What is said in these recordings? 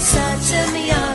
such to young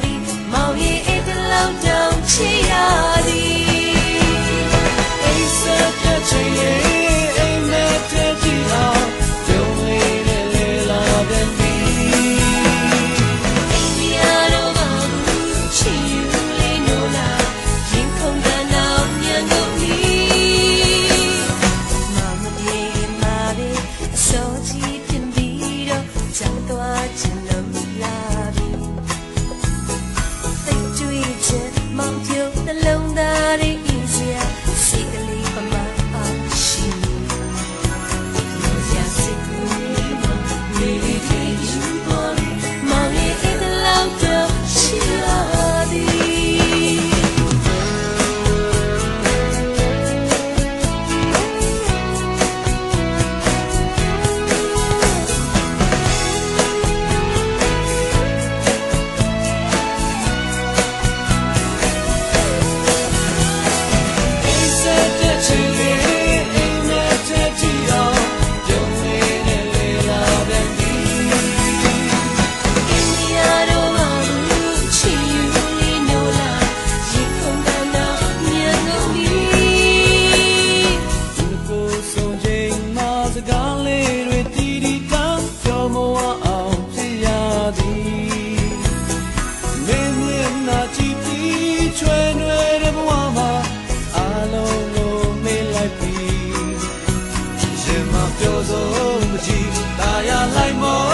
ပျော်စုံမကြည့်ตายာလိုက်မော